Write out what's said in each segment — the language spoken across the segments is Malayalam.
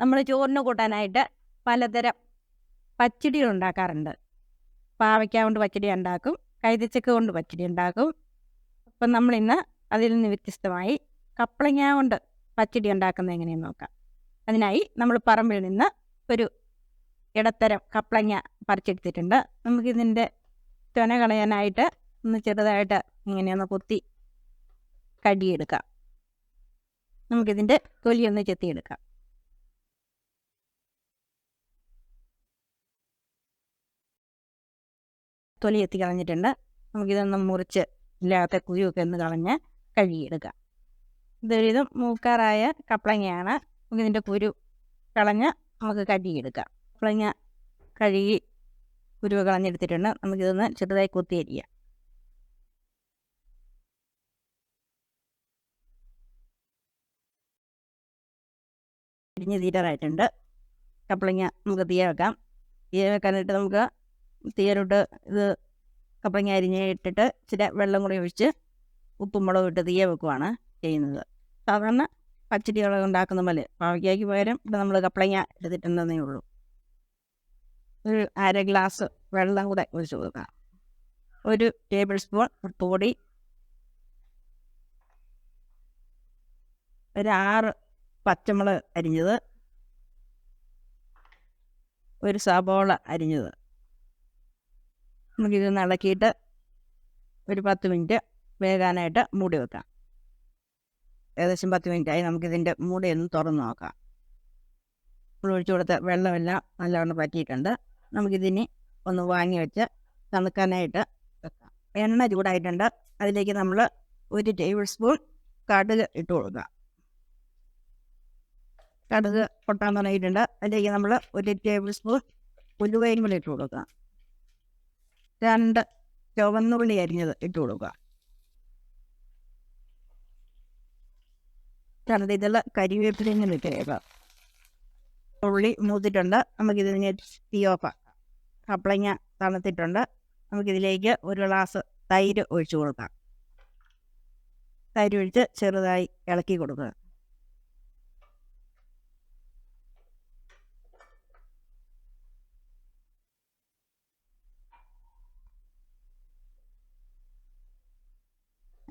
നമ്മൾ ചോറിന് കൂട്ടാനായിട്ട് പലതരം പച്ചടികൾ ഉണ്ടാക്കാറുണ്ട്. പാവയ്ക്ക കൊണ്ട് പച്ചടി ഉണ്ടാക്കും കൈതച്ചക്ക കൊണ്ട് പച്ചടി ഉണ്ടാക്കും. അപ്പം നമ്മളിന്ന് അതിൽ നിന്ന് വ്യത്യസ്തമായി കപ്പളങ്ങ കൊണ്ട് പച്ചടി ഉണ്ടാക്കുന്നത് എങ്ങനെയെന്ന് നോക്കാം. അതിനായി നമ്മൾ പറമ്പിൽ നിന്ന് ഒരു ഇടത്തരം കപ്പളങ്ങ പറിച്ചെടുത്തിട്ടുണ്ട്. നമുക്കിതിന്റെ തൊന കളയാനായിട്ട് ഒന്ന് ചെറുതായിട്ട് ഇങ്ങനെയൊന്ന് കുത്തി കടിയെടുക്കാം. നമുക്കിതിന്റെ തൊലിയൊന്ന് ചെത്തിയെടുക്കാം. തൊലി എത്തി കളഞ്ഞിട്ടുണ്ട്. നമുക്കിതൊന്ന് മുറിച്ച് ഇല്ലാത്ത കുരുവൊക്കെ ഒന്ന് കളഞ്ഞ് കഴുകിയെടുക്കാം. ഇതൊരിതും മൂക്കാറായ കപ്പളങ്ങയാണ് നമുക്കിതിന്റെ കുരു കളഞ്ഞ് നമുക്ക് കഴുകിയെടുക്കാം. കപ്പളങ്ങ കഴുകി കുരു കളഞ്ഞെടുത്തിട്ടുണ്ട്. നമുക്കിതൊന്ന് ചെറുതായി കുത്തി അരിയാം അരിഞ്ഞ് തീരാറായിട്ടുണ്ട് കപ്പളങ്ങ നമുക്ക് തീയ വെക്കാം തീയ വെക്കാനായിട്ട് നമുക്ക് തീയലോട്ട് ഇത് കപ്പങ്ങ അരിഞ്ഞ് ഇട്ടിട്ട് ഇച്ചിരി വെള്ളം കൂടി ഒഴിച്ച് ഉപ്പും മുളകും ഇട്ട് തീയ വെക്കുവാണ് ചെയ്യുന്നത്. സാധാരണ പച്ചടികളൊക്കെ ഉണ്ടാക്കുന്ന പോലെ പാവയ്ക്കായ്ക്ക് പകരം ഇവിടെ നമ്മൾ കപ്പളങ്ങ എടുത്തിട്ടുണ്ടെന്നേ ഉള്ളൂ. ഒരു അര ഗ്ലാസ് വെള്ളം കൂടെ ഒഴിച്ച് കൊടുക്കാം ഒരു ടേബിൾ സ്പൂൺ ഉപ്പുപൊടി ഒരു ആറ് പച്ചമുളക് അരിഞ്ഞത്. ഒരു സബോള അരിഞ്ഞത്. നമുക്കിതൊന്ന് നടക്കിയിട്ട് ഒരു പത്ത് മിനിറ്റ് വേകാനായിട്ട് മൂടി വെക്കാം. ഏകദേശം പത്ത് മിനിറ്റായി നമുക്കിതിന്റെ മൂടി ഒന്ന് തുറന്ന് നോക്കാം. ഇപ്പോൾ ഒഴിച്ചു കൊടുത്ത വെള്ളമെല്ലാം നല്ലവണ്ണം പറ്റിയിട്ടുണ്ട് നമുക്കിതിനി ഒന്ന് വാങ്ങി വെച്ച് തണുക്കാനായിട്ട് വെക്കാം. എണ്ണ ചൂടായിട്ടുണ്ട്. അതിലേക്ക് നമ്മൾ ഒരു ടേബിൾ സ്പൂൺ കടുക് ഇട്ട് കൊടുക്കുക കടുക് പൊട്ടാൻ തുടങ്ങിയിട്ടുണ്ട്. അതിലേക്ക് നമ്മൾ ഒരു ടേബിൾ സ്പൂൺ ഉലുവയും കൂടി ഇട്ട് കൊടുക്കുക രണ്ട് ചുവന്നുള്ളി അരിഞ്ഞത് ഇട്ട് കൊടുക്കുക. കാരണം ഇതിൽ കരിവേപ്പിലയും ഇങ്ങനെ ഇട്ടേക്കാം ഉള്ളി മൂത്തിട്ടുണ്ട്. നമുക്കിതിനെ തീ ഓഫ് കപ്പളങ്ങ തണുത്തിട്ടുണ്ട്. നമുക്കിതിലേക്ക് ഒരു ഗ്ലാസ് തൈര് ഒഴിച്ചു കൊടുക്കാം. തൈര് ഒഴിച്ച് ചെറുതായി ഇളക്കി കൊടുക്കുക.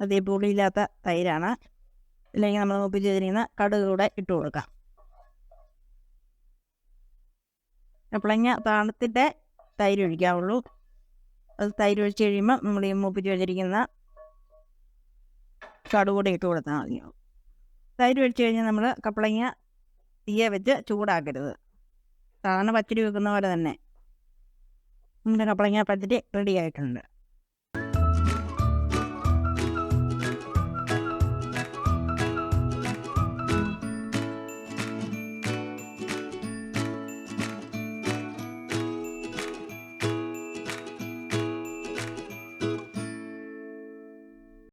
അതേ പുളിയില്ലാത്ത തൈരാണ്. അല്ലെങ്കിൽ നമ്മൾ മുമ്പ് ചെയ്തിരിക്കുന്ന കടുക് കൂടെ ഇട്ട് കൊടുക്കാം. കപ്പളങ്ങ താണത്തിന്റെ തൈര് ഒഴിക്കാവുള്ളൂ. അത് തൈര് ഒഴിച്ച് കഴിയുമ്പോൾ നമ്മൾ ഈ മൂപ്പിച്ച് വെച്ചിരിക്കുന്ന കടുക് കൂടെ ഇട്ട് കൊടുത്താൽ മതിയാവും തൈര് ഒഴിച്ച് കഴിഞ്ഞാൽ നമ്മൾ കപ്പളങ്ങ തീയെ വെച്ച് ചൂടാക്കരുത്. സാധാരണ പച്ചടി വെക്കുന്ന പോലെ തന്നെ. നമ്മുടെ കപ്പളങ്ങ പച്ചടി റെഡി ആയിട്ടുണ്ട്.